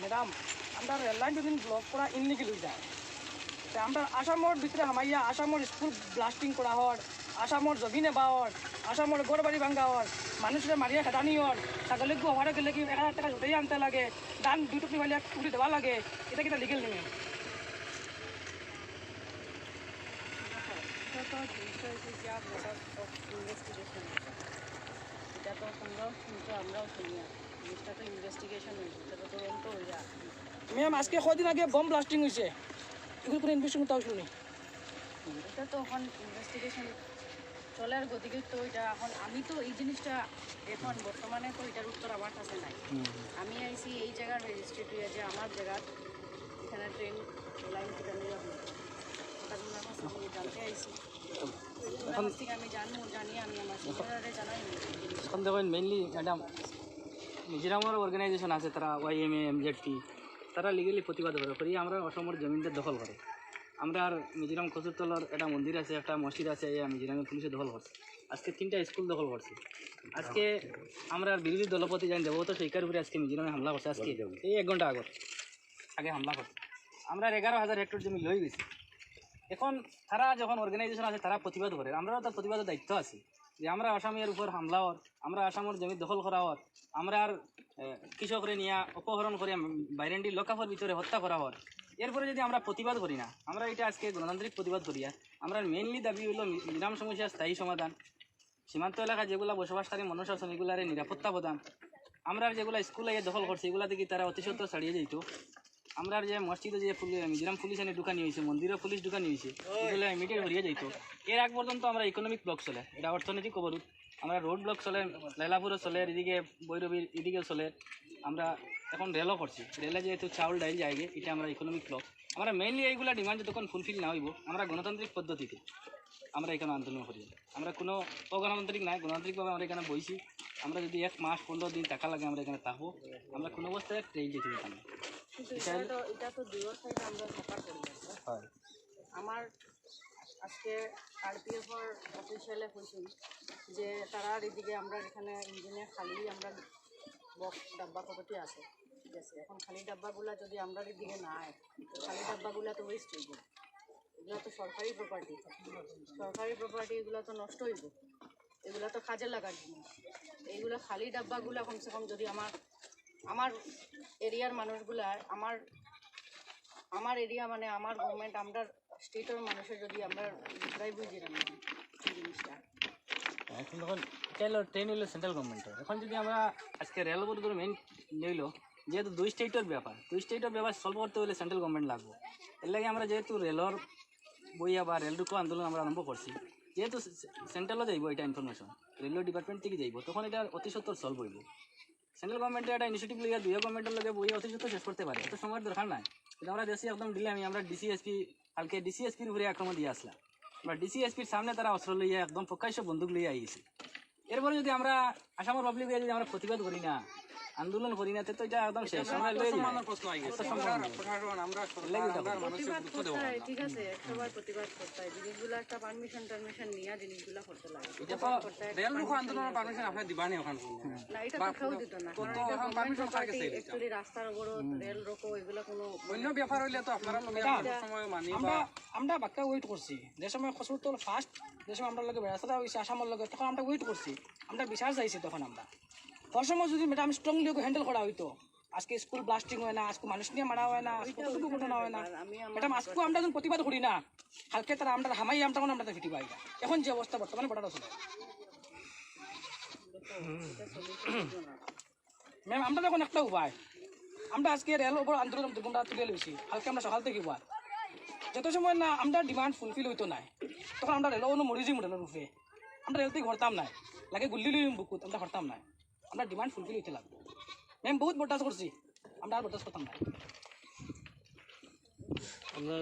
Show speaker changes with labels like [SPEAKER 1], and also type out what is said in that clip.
[SPEAKER 1] Madam, আমরা rail যদি block করা ইনলিগেল হয়ে যায় তা আমরা আসামর ভিতরে হামাইয়া, আসামর স্কুল ব্লাস্টিং করা হর আসামর জমি নেবা হর আসামর গড় বাড়ি ভাঙ্গা হর মানুষের মারিয়া খেদানি হর ছাগলী গু হওয়ারে গেলে কি এক হাজার টাকা উঠেই আনতে লাগে দান টুকরি ফাইলে উঠে দেওয়া লাগে, এটা কিটা লিগেল নেই
[SPEAKER 2] এটা তো জিনিসটা হচ্ছে যা বড় ইনভেস্টিগেশন এটা তো তোমরাও শুনছো আমরাও শুনি জিনিসটা তো ইনভেস্টিগেশন হয়েছে তো তদন্ত হয়ে যায়
[SPEAKER 1] ম্যাম আজকে কদিন আগে বম ব্লাস্টিং হয়েছে এগুলো কোনো ইনভেস্টিগেশন তাও শুনি
[SPEAKER 2] এটা তো এখন ইনভেস্টিগেশন চলার গতিকে তো এটা এখন আমি তো এই জিনিসটা এখন বর্তমানে তো এটার উত্তর আমার কাছে নাই। আমি আইছি এই জায়গার রেজিস্ট্রেট হয়ে যে আমার জায়গার এখানে ট্রেন লাইন থেকে নিয়ে
[SPEAKER 3] এখন দেখেন মেইনলি ম্যাডাম মিজোরামের অর্গানাইজেশন আছে, তারা ওয়াই এম এম জেড তারা লিগেলি প্রতিবাদ করে করি আমরা অসমের জমিনটা দখল করে। আমরা আর মিজোরাম কচুরতলার একটা মন্দির আছে, একটা মসজিদ আছে, এই মিজোরামের পুলিশে দখল করছে। আজকে তিনটা স্কুল দখল করছে। আজকে আমরা বিরোধী দলপতি জানি দেবো তো সেইকার উপরে আজকে মিজোরামে হামলা করছে। আজকে এই এক ঘণ্টা আগত, আগে হামলা করছে। আমরা এগারো হাজার হেক্টর জমি লই গেছি। এখন তারা যখন অর্গানাইজেশন আছে, তারা প্রতিবাদ করে। আমরাও তার প্রতিবাদের দায়িত্ব আছে। যে আমরা আসামের উপর হামলা হওয়ার, আমরা আসামের জমি দখল করা হওয়ার, আমরা আর কৃষকরে নিয়ে অপহরণ করে বাইরেন্ডি লোকাফর ভিতরে হত্যা করা হওয়ার। এরপরে যদি আমরা প্রতিবাদ করি না, আমরা এটা আজকে গণতান্ত্রিক প্রতিবাদ করি আর। আমরা মেইনলি দাবি হলো নিরাম সমস্যার স্থায়ী সমাধান। সীমান্ত এলাকা যেগুলো বসবাসকারী মানুষ আছেন, এগুলার নিরাপত্তা প্রদান। আমরা যেগুলো স্কুলে দখল করছি এগুলা থেকে তারা অতি সত্ত্বর ছাড়িয়ে যেত আমরা যে মসজিদে যে মিজোরাম পুলিশ এনে ঢুকানি হয়েছে মন্দিরে পুলিশ ঢুকানি হয়েছে এগুলো ইমিডিয়েট হরিয়ে যাইত। এর আগ পর্যন্ত আমরা ইকোনমিক ব্লক চলে এটা অর্থনৈতিক অবরোধ। আমরা রোড ব্লক চলে লাইলাপুরও চলে এদিকে বৈরবীর এদিকে চলে। আমরা এখন রেলও করছি। রেলে যেহেতু চাউল ডাইল যায়গে এটা আমরা ইকোনমিক ব্লক আমরা মেইনলি এইগুলা ডিমান্ড যতক্ষণ ফুলফিল না হইব আমরা গণতান্ত্রিক পদ্ধতিতে আমরা এখানে আন্দোলন করি। আমরা কোনো অগণতান্ত্রিক নাই গণতান্ত্রিকভাবে আমরা এখানে বইছি। আমরা যদি এক মাস পনেরো দিন টাকা লাগে আমরা এখানে থাকব। আমরা কোনো অবস্থায় ট্রেন যেতে
[SPEAKER 2] কিন্তু এটা তো এটা তো দুয়োর সাইড আমরা সাফার করি। আমার আজকে আরপিএফর অফিসিয়ালে কৈছিল যে তারার এদিকে আমরা এখানে ইঞ্জিনে খালি আমরা বক্স ডাব্বা কতটি আছে? ঠিক আছে এখন খালি ডাব্বাগুলা যদি আমরা এদিকে না আয় খালি ডাব্বাগুলা তো ওয়েস্ট হইব এগুলো তো সরকারি প্রপার্টি সরকারি প্রপার্টি এগুলো তো নষ্ট হইব। এগুলো তো কাজে লাগার জিনিস এইগুলো খালি ডাব্বাগুলো কমসে কম যদি আমার আমার এরিয়ার মানুষগুলার আমার আমার এরিয়া মানে আমার গভর্নমেন্ট আমরা স্টেটের মানুষের যদি আমরা বুঝাই বুঝি না এই জিনিসটা?
[SPEAKER 3] এখন তখন ট্রেন হলো সেন্ট্রাল গভর্নমেন্টের এখন যদি আমরা আজকে রেল বোর্ডগুলো মেইন নিল যেহেতু দুই স্টেটের ব্যাপার, দুই স্টেটের ব্যাপার সলভ করতে হলে সেন্ট্রাল গভর্নমেন্ট লাগবে। এর লাগে আমরা যেহেতু রেলর বইয়া বা রেল রুকো আন্দোলন আমরা আরম্ভ করছি, যেহেতু সেন্ট্রালও যাইব এটা ইনফরমেশন রেলওয়ে ডিপার্টমেন্ট থেকে যাইব, তখন এটা অতি সত্তর সলভ হইব। সেন্ট্রাল গভর্নমেন্টে একটা ইনিশিয়েটিভ লিয়ে দুই গভর্নমেন্টের লোকে বই অতি শেষ করতে পারে এত সময়ের দরকার নাই। কিন্তু আমরা দেশে একদম ডিলে আমি আমরা ডিসিএসপি কালকে ডিসিএসপির উপরে আক্রমণ দিয়ে আসলাম। আমরা ডিসিএসপির সামনে তারা অস্ত্র লইয়া একদম প্রকাশ্য বন্দুক লইয়া আইয়েছে এরপরে যদি আমরা আসামের পাবলিক যদি আমরা প্রতিবাদ করি না আন্দোলন করি না তো এটা একদম শেষ। আমরা লয়ে যাই। আত্মসম্মান। এর লাগি এটা করি।
[SPEAKER 2] প্রতিবাদ করতে ঠিক আছে? সবার প্রতিবাদ করতে হয়। জিনিসগুলো একটা পারমিশন টারমিশন নিয়ে জিনিসগুলো করতে লাগে।
[SPEAKER 4] রেল রুখো আন্দোলনের পারমিশন আপনি দিবানি ওখান।
[SPEAKER 2] না এটা তো কেউ দিত না। কারণ এটা গভর্নমেন্ট প্রপার্টি অ্যাকচুয়ালি রাস্তার অবরোধ রেল রোকো এগুলো কোনো
[SPEAKER 4] অন্য ব্যাপার হইলে তো আপনারা লগে সময় মানি
[SPEAKER 1] আমরা আমরা বাক্কা ওয়েট করছি। যে সময় খসুর তোর ফার্স্ট যে সময় আমরা লগে ব্যবস্থা হয়েছে আসামের লগে তখন আমরা ওয়েট করছি। আমরা বিশ্বাস যাইছি তখন আমরা। হর সময় যদি ম্যাডাম স্ট্রংলি হ্যান্ডেল করা হইতো। আজকে স্কুল ব্লাস্টিং হয় না আজকে মানুষ নিয়ে মারা হয় না কতটুকু ঘটনা হয় না। ম্যাডাম আজকে আমরা যখন প্রতিবাদ করি না। কালকে তারা আমরা হামাই আমরা আমরা ফিটি পাই এখন যে অবস্থা বর্তমানে বড় ছিল ম্যাম আমরা দেখুন একটা উপায়। আমরা আজকে রেল ওপর আন্দোলন দুগুণটা তুলে লইছি। কালকে আমরা সকাল থেকে উপায়। যত সময় না আমরা ডিমান্ড ফুলফিল হইতো নাই তখন আমরা রেলও মরিজি রেলের রূপে। আমরা রেল থেকে ঘরতাম নাই। লাগে গুল্লি লই বুকুত আমরা ঘরতাম নাই। আমরা ডিমান্ড ফুলফিল হইতে লাগবে। ম্যাম বহুত বরদাস্ত করছি। আমরা আর বরদাস্ত করতাম না।
[SPEAKER 3] আমরা